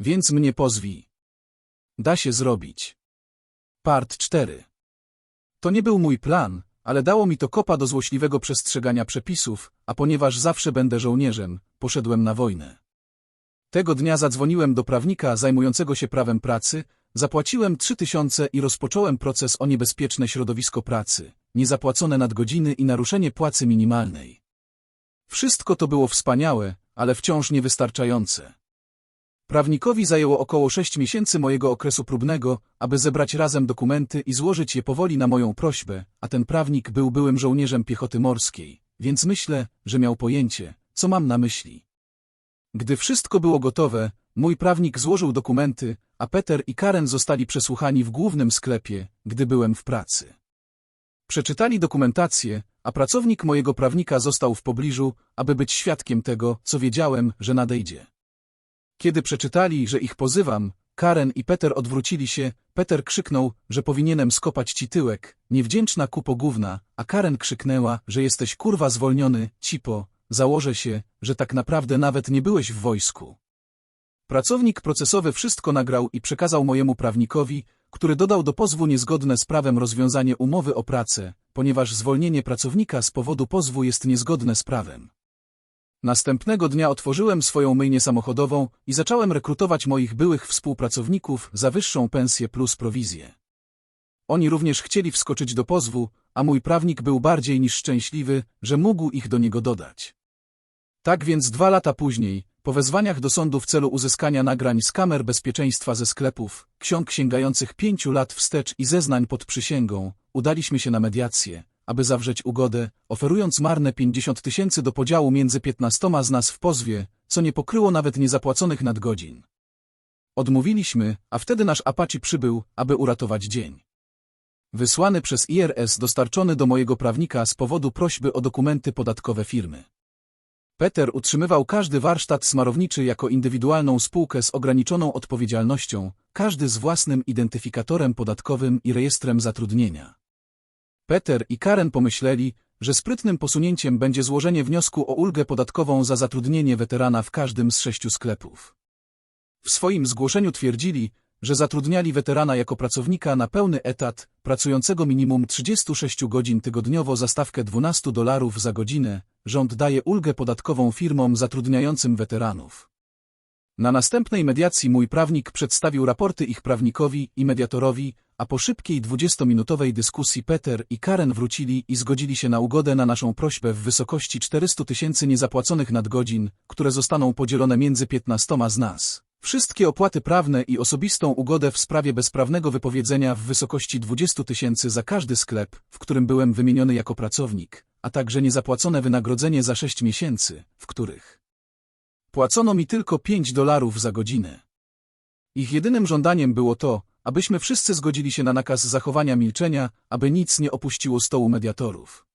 Więc mnie pozwij. Da się zrobić. Part 4 To nie był mój plan, ale dało mi to kopa do złośliwego przestrzegania przepisów, a ponieważ zawsze będę żołnierzem, poszedłem na wojnę. Tego dnia zadzwoniłem do prawnika zajmującego się prawem pracy, zapłaciłem trzy tysiące i rozpocząłem proces o niebezpieczne środowisko pracy, niezapłacone nadgodziny i naruszenie płacy minimalnej. Wszystko to było wspaniałe, ale wciąż niewystarczające. Prawnikowi zajęło około sześć miesięcy mojego okresu próbnego, aby zebrać razem dokumenty i złożyć je powoli na moją prośbę, a ten prawnik był byłym żołnierzem piechoty morskiej, więc myślę, że miał pojęcie, co mam na myśli. Gdy wszystko było gotowe, mój prawnik złożył dokumenty, a Peter i Karen zostali przesłuchani w głównym sklepie, gdy byłem w pracy. Przeczytali dokumentację, a pracownik mojego prawnika został w pobliżu, aby być świadkiem tego, co wiedziałem, że nadejdzie. Kiedy przeczytali, że ich pozywam, Karen i Peter odwrócili się, Peter krzyknął, że powinienem skopać ci tyłek, niewdzięczna kupo gówna, a Karen krzyknęła, że jesteś kurwa zwolniony, cipo, założę się, że tak naprawdę nawet nie byłeś w wojsku. Pracownik procesowy wszystko nagrał i przekazał mojemu prawnikowi, który dodał do pozwu niezgodne z prawem rozwiązanie umowy o pracę, ponieważ zwolnienie pracownika z powodu pozwu jest niezgodne z prawem. Następnego dnia otworzyłem swoją myjnię samochodową i zacząłem rekrutować moich byłych współpracowników za wyższą pensję plus prowizję. Oni również chcieli wskoczyć do pozwu, a mój prawnik był bardziej niż szczęśliwy, że mógł ich do niego dodać. Tak więc dwa lata później, po wezwaniach do sądu w celu uzyskania nagrań z kamer bezpieczeństwa ze sklepów, ksiąg sięgających pięciu lat wstecz i zeznań pod przysięgą, udaliśmy się na mediację, aby zawrzeć ugodę, oferując marne 50 tysięcy do podziału między 15 z nas w pozwie, co nie pokryło nawet niezapłaconych nadgodzin. Odmówiliśmy, a wtedy nasz Apache przybył, aby uratować dzień. Wysłany przez IRS dostarczony do mojego prawnika z powodu prośby o dokumenty podatkowe firmy. Peter utrzymywał każdy warsztat smarowniczy jako indywidualną spółkę z ograniczoną odpowiedzialnością, każdy z własnym identyfikatorem podatkowym i rejestrem zatrudnienia. Peter i Karen pomyśleli, że sprytnym posunięciem będzie złożenie wniosku o ulgę podatkową za zatrudnienie weterana w każdym z sześciu sklepów. W swoim zgłoszeniu twierdzili, że zatrudniali weterana jako pracownika na pełny etat, pracującego minimum 36 godzin tygodniowo za stawkę 12 dolarów za godzinę, rząd daje ulgę podatkową firmom zatrudniającym weteranów. Na następnej mediacji mój prawnik przedstawił raporty ich prawnikowi i mediatorowi, a po szybkiej 20-minutowej dyskusji Peter i Karen wrócili i zgodzili się na ugodę na naszą prośbę w wysokości 400 tysięcy niezapłaconych nadgodzin, które zostaną podzielone między 15 z nas. Wszystkie opłaty prawne i osobistą ugodę w sprawie bezprawnego wypowiedzenia w wysokości 20 tysięcy za każdy sklep, w którym byłem wymieniony jako pracownik, a także niezapłacone wynagrodzenie za 6 miesięcy, w których płacono mi tylko 5 dolarów za godzinę. Ich jedynym żądaniem było to, abyśmy wszyscy zgodzili się na nakaz zachowania milczenia, aby nic nie opuściło stołu mediatorów.